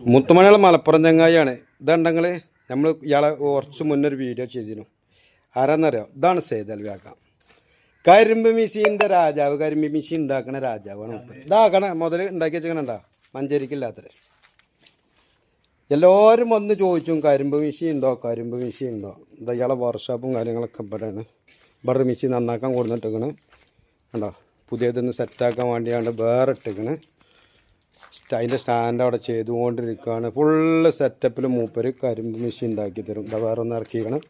മുത്തുമണിയുള്ള മലപ്പുറം ചങ്ങായിയാണ് ഇതുണ്ടെങ്കിൽ നമ്മൾ ഇയാളെ കുറച്ച് മുന്നേ ഒരു വീഡിയോ ചെയ്തിരുന്നു. ആരാന്നറിയോ? ഇതാണ് സേതൽ വ്യാക്ക കരിമ്പ് മിഷീന്റെ രാജാവ് കരിമ്പ് മിഷീൻ ഉണ്ടാക്കണ രാജാവാണ്. ഇതാക്കണ മുതൽ ഉണ്ടാക്കി വെച്ചിട്ടുണ്ടോ? മഞ്ചേരിക്കില്ലാത്തത്. എല്ലാവരും വന്ന് ചോദിച്ചു കരിമ്പ് മിഷീൻ ഉണ്ടോ? കരിമ്പ് മിഷീൻ ഉണ്ടോ? എന്താ ഇയാളെ വർക്ക്ഷോപ്പും കാര്യങ്ങളൊക്കെ ഇവിടെയാണ്. ഇവിടെ മിഷീൻ നന്നാക്കാൻ കൊടുത്തിട്ടേക്കണ് കണ്ടോ? പുതിയതൊന്ന് സെറ്റാക്കാൻ വേണ്ടിയാണ് വേറെ ഇട്ടേക്കണ് അതിന്റെ സ്റ്റാൻഡ് അവിടെ ചെയ്തുകൊണ്ടിരിക്കുകയാണ്. ഫുള്ള് സെറ്റപ്പിൽ മൂപ്പർ കരിമ്പ് മെഷീൻ ഉണ്ടാക്കി തരും. ഇതാ വേറെ ഒന്ന് ഇറക്കിക്കണം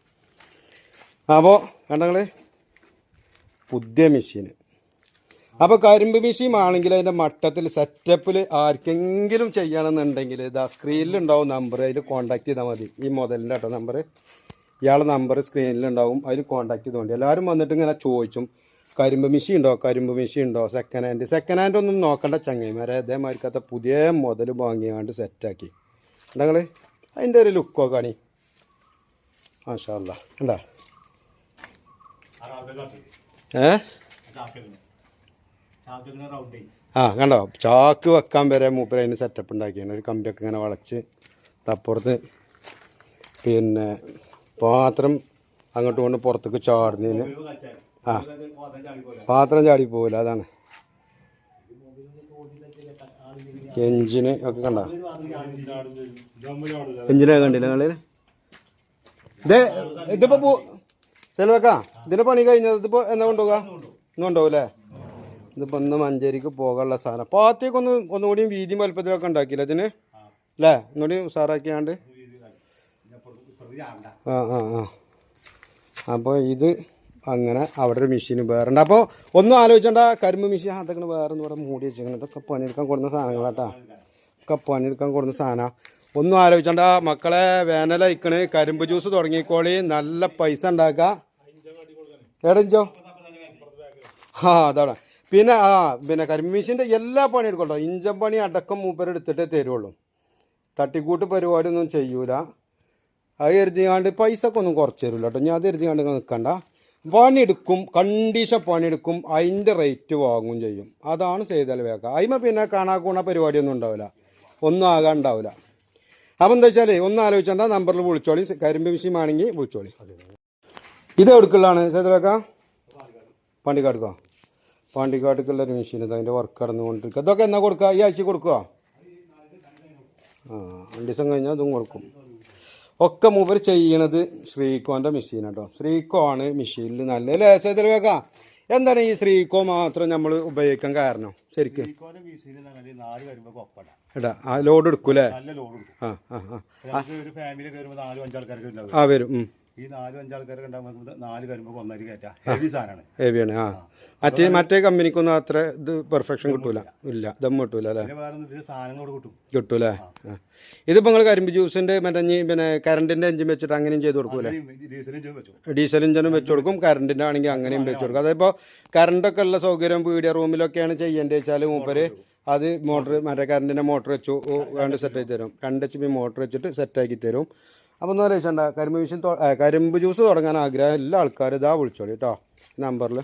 അപ്പോൾ കണ്ടങ്ങൾ? പുതിയ മെഷീൻ അപ്പോൾ കരിമ്പ് മെഷീൻ ആണെങ്കിൽ അതിന്റെ മട്ടത്തിൽ സെറ്റപ്പിൽ ആർക്കെങ്കിലും ചെയ്യണമെന്നുണ്ടെങ്കിൽ ഇതാ സ്ക്രീനിലുണ്ടാവും നമ്പർ അതിൽ കോൺടാക്ട് ചെയ്താൽ മതി. ഈ മുതലിന്റെ കേട്ടോ നമ്പർ ഇയാളെ നമ്പർ സ്ക്രീനിലുണ്ടാവും അതിൽ കോൺടാക്ട് ചെയ്തുകൊണ്ട് എല്ലാവരും വന്നിട്ട് ഇങ്ങനെ ചോദിച്ചും കരിമ്പ് മിഷി ഉണ്ടോ കരിമ്പ് മിഷി ഉണ്ടോ സെക്കൻഡ് ഹാൻഡ് സെക്കൻഡ് ഹാൻഡ് ഒന്നും നോക്കണ്ട ചങ്ങൈമാരെ അതേമാതിരിക്കത്തെ പുതിയ മുതൽ വാങ്ങിയാണ്ട് സെറ്റാക്കി ഉണ്ടങ്ങൾ അതിന്റെ ഒരു ലുക്കോ കാണി മാഷാല്ല ഏ? ആ കണ്ടോ? ചാക്ക് വെക്കാൻ വരെ മൂപ്പര് അതിന് സെറ്റപ്പ് ഉണ്ടാക്കിയാണ്. ഒരു കമ്പിയൊക്കെ ഇങ്ങനെ വളച്ച് അപ്പുറത്ത് പിന്നെ പാത്രം അങ്ങോട്ട് കൊണ്ട് പുറത്തേക്ക് ചാടുന്നതിന്. ആ. പാത്രം ചാടി പോവില്ല അതാണ്. എഞ്ചിന് ഒക്കെ കണ്ട? എഞ്ചിനൊക്കെ കണ്ടില്ല നിങ്ങളിൽ ഇത് ഇതിപ്പോ പോ ചെലവക്കാ ഇതിന്റെ പണി കഴിഞ്ഞത് ഇതിപ്പോ എന്നാ കൊണ്ടുപോകാ? ഇന്ന് കൊണ്ടുപോകും ഇതിപ്പോ ഒന്ന് മഞ്ചേരിക്ക് പോകാനുള്ള സാധനം. പാത്തേക്ക് ഒന്ന് ഒന്നുകൂടി വീതിയും വലുപ്പത്തിലൊക്കെ ഉണ്ടാക്കിയില്ല ഇതിന്? അല്ലേ? ഒന്നുകൂടി ഉഷാറാക്കിയാണ്ട് ആ ആ ആ. അപ്പോൾ ഇത് അങ്ങനെ അവിടെ ഒരു മെഷീൻ വേറെ ഉണ്ട് അപ്പോൾ ഒന്നും ആലോചിച്ചണ്ട കരിമ്പ് മെഷീൻ അതൊക്കെ വേറെ എന്ന് പറഞ്ഞാൽ മൂടി വെച്ചിരിക്കണം ഇതൊക്കെ പണിയെടുക്കാൻ കൊടുക്കുന്ന സാധനങ്ങളാട്ടാ ഒക്കെ പണിയെടുക്കാൻ കൊടുക്കുന്ന സാധനം. ഒന്നും ആലോചിച്ചണ്ട മക്കളെ വേനലയക്കണ് കരിമ്പ് ജ്യൂസ് തുടങ്ങിക്കോളി. നല്ല പൈസ ഉണ്ടാക്കുക എടഞ്ചോ ആ അതാണ് പിന്നെ ആ പിന്നെ കരിമ്പ് മെഷീന്റെ എല്ലാ പണി എടുക്കട്ടോ ഇഞ്ചൻ പണി അടക്കം മൂപ്പരെടുത്തിട്ടേ തരുള്ളൂ. തട്ടിക്കൂട്ട് പരിപാടി ഒന്നും ചെയ്യൂല. അത് കരുതിയാണ്ട് പൈസ ഒക്കെ ഒന്നും കുറച്ച് തരില്ല കേട്ടോ ഞാൻ അത് കരുതിയാണ്ട് നിൽക്കണ്ട പണിയെടുക്കും കണ്ടീഷൻ പണിയെടുക്കും അതിന്റെ റേറ്റ് വാങ്ങും ചെയ്യും. അതാണ് ചെയ്താൽ വേക്ക അതിമ പിന്നെ കാണാക്കൂണ പരിപാടിയൊന്നും ഉണ്ടാവില്ല. ഒന്നും ആകാൻ ഉണ്ടാവില്ല അപ്പം എന്താ വെച്ചാൽ ഒന്ന് ആലോചിച്ചാൽ നമ്പറിൽ വിളിച്ചോളി. കരിമ്പ് മിഷീൻ ആണെങ്കിൽ വിളിച്ചോളി. ഇത് എടുക്കുള്ളതാണ് ചെയ്താൽ വേക്ക പാണ്ടിക്കാടുക്കോ? പാണ്ടിക്കാട്ടുക്കുള്ള ഒരു മെഷീൻ അതിന്റെ വർക്ക് കടന്നുകൊണ്ടിരിക്കുക ഇതൊക്കെ എന്നാ കൊടുക്കുക ഈ ആഴ്ച കൊടുക്കുക ആ രണ്ട് ദിവസം കഴിഞ്ഞാൽ അതും കൊടുക്കും. ഒക്കെ മൂപ്പർ ചെയ്യണത് ശ്രീകോന്റെ മെഷീൻ കേട്ടോ ശ്രീകോ ആണ് മെഷീനിൽ നല്ല ലേശത്തിൽ വെക്കാം എന്താണ് ഈ ശ്രീകോ മാത്രം നമ്മൾ ഉപയോഗിക്കാൻ കാരണം? ശരിക്ക്. എടാ ആ ലോഡ് എടുക്കൂലേ? ആ ആ ആ. ആ വരും. ഈ നാലും അഞ്ചാൾക്കാർക്ക് ഉണ്ടാകുമ്പോൾ നാല് വരുമ്പോ ഒന്നര കയറ്റാ. ഹെവി സാധനമാണ് ഹെവിയാണ് ആ. മറ്റേ മറ്റേ കമ്പനിക്കൊന്നും അത്ര ഇത് പെർഫെക്ഷൻ കിട്ടൂല. ഇല്ല ദം കിട്ടൂല അല്ലേ? കിട്ടും. കിട്ടൂലേ? ഇതിപ്പോ ഇതിപ്പോൾ നിങ്ങൾ കരിമ്പ് ജ്യൂസിന്റെ മറ്റേ പിന്നെ കറണ്ടിന്റെ എഞ്ചിൻ വെച്ചിട്ട് അങ്ങനെയും ചെയ്ത് കൊടുക്കൂലേ? ഡീസൽ ഇഞ്ചിനും വെച്ച് കൊടുക്കും. കറണ്ടിന്റെ ആണെങ്കിൽ അങ്ങനെയും വെച്ച് കൊടുക്കും. അതിപ്പോൾ കറണ്ടൊക്കെ ഉള്ള സൗകര്യം വീഡിയോ റൂമിലൊക്കെയാണ് ചെയ്യേണ്ടത് വെച്ചാൽ മൂപ്പര് അത് മോട്ടർ മറ്റേ കറണ്ടിന്റെ മോട്ടർ വെച്ചു വേണ്ട സെറ്റ് ആക്കി തരും. രണ്ട് എച്ച് പി മോട്ടർ വെച്ചിട്ട് സെറ്റ് ആക്കി തരും. അപ്പോൾ ഒന്നും ആലോചിച്ചണ്ട. കരിമ്പ് വിഷയം കരിമ്പ് ജ്യൂസ് തുടങ്ങാൻ ആഗ്രഹം എല്ലാ ആൾക്കാരും ഇതാ വിളിച്ചോളി കേട്ടോ നമ്പറിൽ